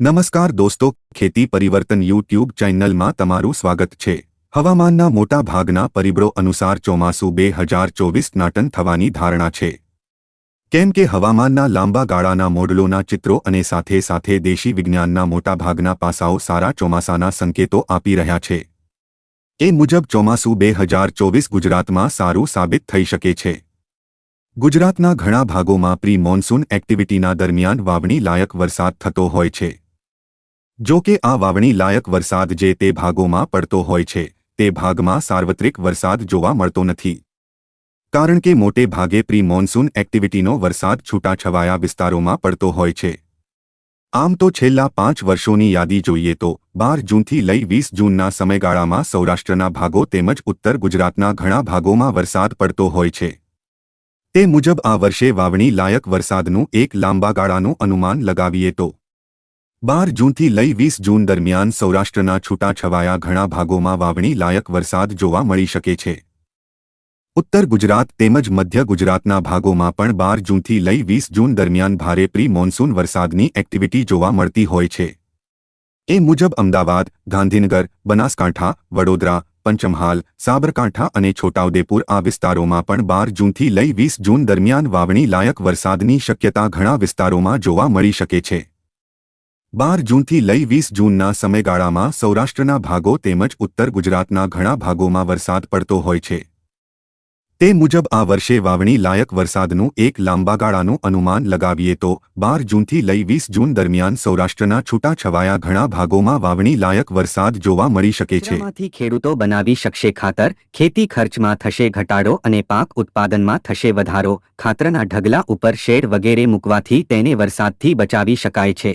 નમસ્કાર દોસ્તો, ખેતી પરિવર્તન યુટ્યુબ ચેનલમાં તમારું સ્વાગત છે. હવામાનના મોટા ભાગના પરિબળો અનુસાર ચોમાસું બે હજાર ચોવીસ નાટન થવાની ધારણા છે. કેમ કે હવામાનના લાંબા ગાળાના મોડલોના ચિત્રો અને સાથે સાથે દેશી વિજ્ઞાનના મોટાભાગના પાસાઓ સારા ચોમાસાના સંકેતો આપી રહ્યા છે. એ મુજબ ચોમાસું બે હજાર ચોવીસ ગુજરાતમાં સારું સાબિત થઈ શકે છે. ગુજરાતના ઘણા ભાગોમાં પ્રી મોન્સૂન એક્ટિવિટીના દરમિયાન વાવણી લાયક વરસાદ થતો હોય છે. જો કે આ વાવણી લાયક વરસાદ જે તે ભાગોમાં પડતો હોય છે, તે ભાગમાં સાર્વત્રિક વરસાદ જોવા મળતો નથી. કારણ કે મોટે ભાગે પ્રી મોન્સૂન એક્ટિવિટીનો વરસાદ છૂટાછવાયા વિસ્તારોમાં પડતો હોય છે. આમ તો છેલ્લા પાંચ વર્ષોની યાદી જોઈએ તો, બાર જૂનથી લઈ વીસ જૂનના સમયગાળામાં સૌરાષ્ટ્રના ભાગો તેમજ ઉત્તર ગુજરાતના ઘણા ભાગોમાં વરસાદ પડતો હોય છે. તે મુજબ આ વર્ષે વાવણી લાયક વરસાદનું એક લાંબા ગાળાનું અનુમાન લગાવીએ તો બાર જૂનથી લઈ વીસ જૂન દરમિયાન સૌરાષ્ટ્રના છૂટાછવાયા ઘણા ભાગોમાં વાવણી લાયક વરસાદ જોવા મળી શકે છે. ઉત્તર ગુજરાત તેમજ મધ્ય ગુજરાતના ભાગોમાં પણ બાર જૂનથી લઈ વીસ જૂન દરમિયાન ભારે પ્રી મોન્સૂન વરસાદની એક્ટિવિટી જોવા મળતી હોય છે. એ મુજબ અમદાવાદ, ગાંધીનગર, બનાસકાંઠા, વડોદરા, પંચમહાલ, સાબરકાંઠા અને છોટાઉદેપુર આ વિસ્તારોમાં પણ બાર જૂનથી લઈ વીસ જૂન દરમિયાન વાવણી લાયક વરસાદની શક્યતા ઘણા વિસ્તારોમાં જોવા મળી શકે છે. બાર જૂનથી લઈ વીસ જૂનના સમયગાળામાં સૌરાષ્ટ્રના ભાગો તેમજ ઉત્તર ગુજરાતના ઘણા ભાગોમાં વરસાદ પડતો હોય છે. તે મુજબ આ વર્ષે વાવણી લાયક વરસાદનું એક લાંબા ગાળાનું અનુમાન લગાવીએ તો બાર જૂનથી લઈ વીસ જૂન દરમિયાન સૌરાષ્ટ્રના છૂટાછવાયા ઘણા ભાગોમાં વાવણી લાયક વરસાદ જોવા મળી શકે છે. ખેડૂતો બનાવી શકશે ખાતર, ખેતી ખર્ચમાં થશે ઘટાડો અને પાક ઉત્પાદનમાં થશે વધારો, ખાતરના ઢગલા ઉપર શેડ વગેરે મૂકવાથી તેને વરસાદથી બચાવી શકાય છે.